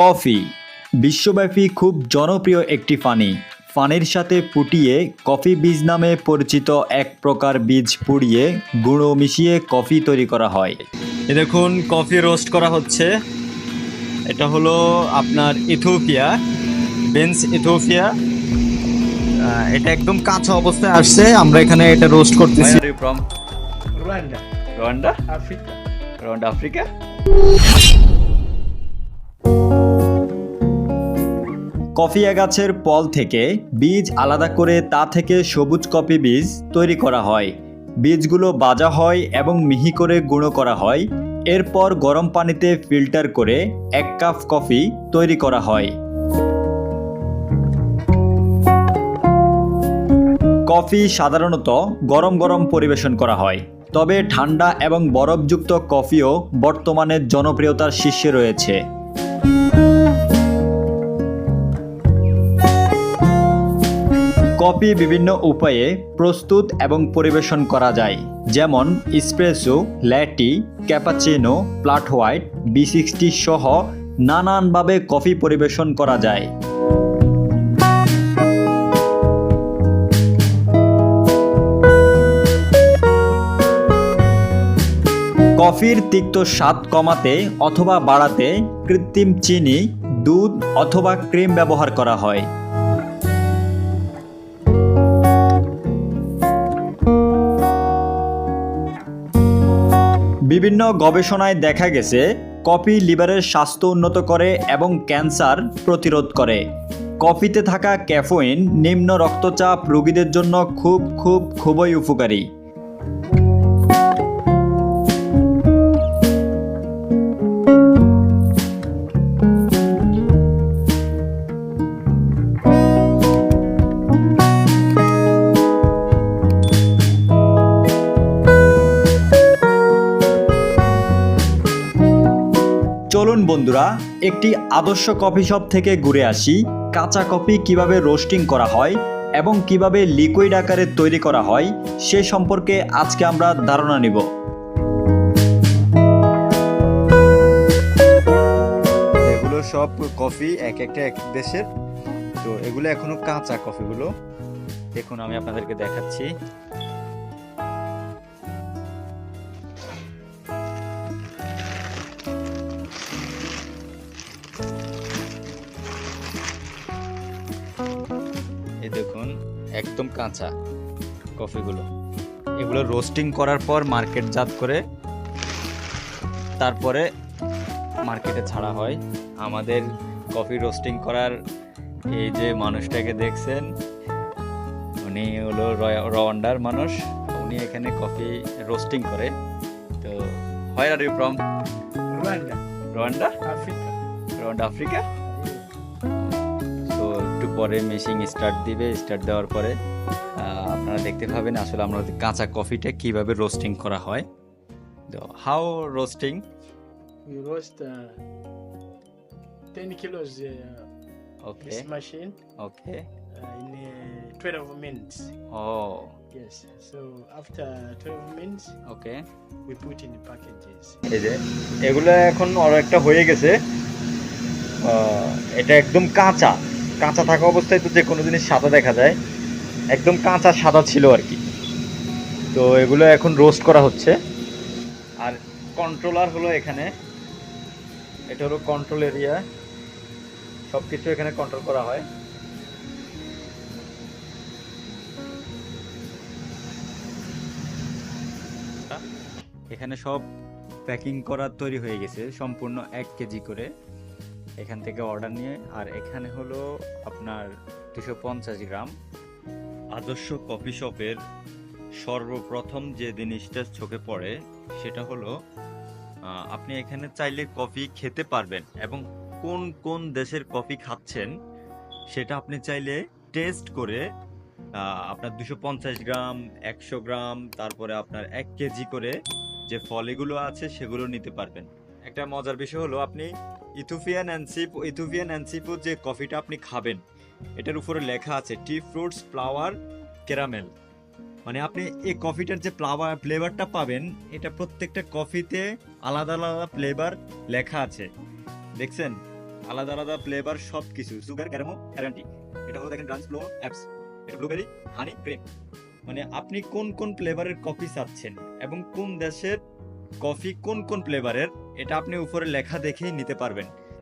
Coffee. বিশ্বব্যাপী খুব জনপ্রিয় একটি পানি পানির সাথে ফুটিয়ে কফি বীজ নামে পরিচিত এক প্রকার বীজ পুড়িয়ে গুঁড়ো মিশিয়ে কফি তৈরি করা হয়। এ দেখুন কফি রোস্ট করা হচ্ছে। এটা হলো আপনার ইথিওপিয়া বেন্স ইথিওপিয়া। এটা একদম কাঁচা অবস্থায় আসছে। আমরা এখানে এটা রোস্ট করতেছি। From Rwanda, Rwanda Africa. Rwanda Africa coffee গাছের পল থেকে বীজ আলাদা করে তা থেকে সবুজ কফি বীজ তৈরি করা হয়। বীজগুলো বাজা হয় এবং মিহি করে গুঁড়ো করা হয়। এরপর গরম পানিতে ফিল্টার করে এক কাপ কফি তৈরি করা হয়। কফি সাধারণত গরম গরম পরিবেশন করা হয়। তবে ঠান্ডা এবং বরফযুক্ত কফিও বর্তমানে জনপ্রিয়তার শীর্ষে রয়েছে। কফি বিভিন্ন উপায়ে প্রস্তুত এবং পরিবেশন করা যায়। যেমন espresso latte cappuccino flat white V sixty সহ নানানভাবে কফি পরিবেশন করা যায়। কফির তিক্ত স্বাদ কমাতে অথবা বাড়াতে কৃত্রিম চিনি, দুধ অথবা ক্রিম ব্যবহার করা হয়। বিভিন্ন গবেষণায় দেখা গেছে, কফি লিভারের স্বাস্থ্য উন্নত করে এবং ক্যান্সার প্রতিরোধ করে। কফিতে থাকা ক্যাফোইন নিম্ন রক্তচাপ রোগীদের জন্য খুব খুব, খুবই উপকারী। চলুন বন্ধুরা? একটি আদর্শ কফি শপ থেকে ঘুরে আসি। কাঁচা কফি কীভাবে রোস্টিং করা হয় এবং কীভাবে লিকুইড আকারে তৈরি করা হয়, সে সম্পর্কে আজকে আমরা ধারণা নিব। এগুলো সব কফি এক একটা এক দেশের। তো এগুলো এখনও কাঁচা কফিগুলো। দেখুন, আমি আপনাদেরকে দেখাচ্ছি। এই দেখুন একদম কাঁচা কফিগুলো। এগুলো রোস্টিং করার পর মার্কেটজাত করে তারপরে মার্কেটে ছাড়া হয়। আমাদের কফি রোস্টিং করার এই যে মানুষটাকে দেখছেন উনি হলো রওয়ান্ডার মানুষ। উনি এখানে কফি রোস্টিং করে। তো হয় are you from Africa. Rwanda Africa তো একটু পরে মেশিং স্টার্ট দিবে স্টার্ট দেওয়ার পরে আপনারা দেখতে পাবেন আসলে আমরা কাঁচা কফিটা কীভাবে রোস্টিং করা হয়। তো how roasting roast uh, 10 kilos uh, okay this machine okay uh, in uh, 12 minutes. ও Yes. So after 12 minutes, okay we put in the packages. এই যে এগুলো এখন আর একটা হয়ে গেছে। এটা একদম কাঁচা। কাঁচা থাকা অবস্থায় তো যে কোনো জিনিস সাদা দেখা যায়, একদম কাঁচা সাদা ছিল আর কি। তো এগুলো এখন রোস্ট করা হচ্ছে। আর কন্ট্রোলার হলো এখানে। এটা হলো কন্ট্রোল এরিয়া সব কিছু এখানে কন্ট্রোল করা হয়। এখানে সব প্যাকিং করা তৈরি হয়ে গেছে, সম্পূর্ণ এক কেজি করে। এখান থেকে অর্ডার নিয়ে, আর এখানে হলো আপনার দুশো পঞ্চাশ গ্রাম। আদর্শ কফি শপের সর্বপ্রথম যে জিনিসটা চোখে পড়ে, সেটা হলো আপনি এখানে চাইলে কফি খেতে পারবেন এবং কোন কোন দেশের কফি খাচ্ছেন, সেটা আপনি চাইলে টেস্ট করে আপনার দুশো পঞ্চাশ গ্রাম, একশো গ্রাম, তারপরে আপনার এক কেজি করে যে ফলেগুলো আছে, সেগুলো নিতে পারবেন। একটা মজার বিষয় হলো, আপনি ইথুফিয়ান অ্যান্সিপ ইথুফিয়ান অ্যান্সিপো যে কফিটা আপনি খাবেন, এটার উপরে লেখা আছে, টি ফ্রুটস, ফ্লাওয়ার, ক্যারামেল। মানে আপনি এই কফিটার যে ফ্লাওয়ার ফ্লেভারটা পাবেন, এটা প্রত্যেকটা কফিতে আলাদা আলাদা ফ্লেভার লেখা আছে। দেখছেন? আলাদা আলাদা ফ্লেভার সব কিছু সুগার, ক্যারামো, গ্যারান্টি। এটা হলো দেখেন ড্রান্স ফ্লো অ্যাপস। এটা ব্লুবেরি, হানি ক্রেম। মানে আপনি কোন কোন ফ্লেভারের কফি চাচ্ছেন এবং কোন দেশের কফি কোন কোন ফ্লেভারের এটা আপনি উপরে লেখা দেখেই নিতে পারবেন।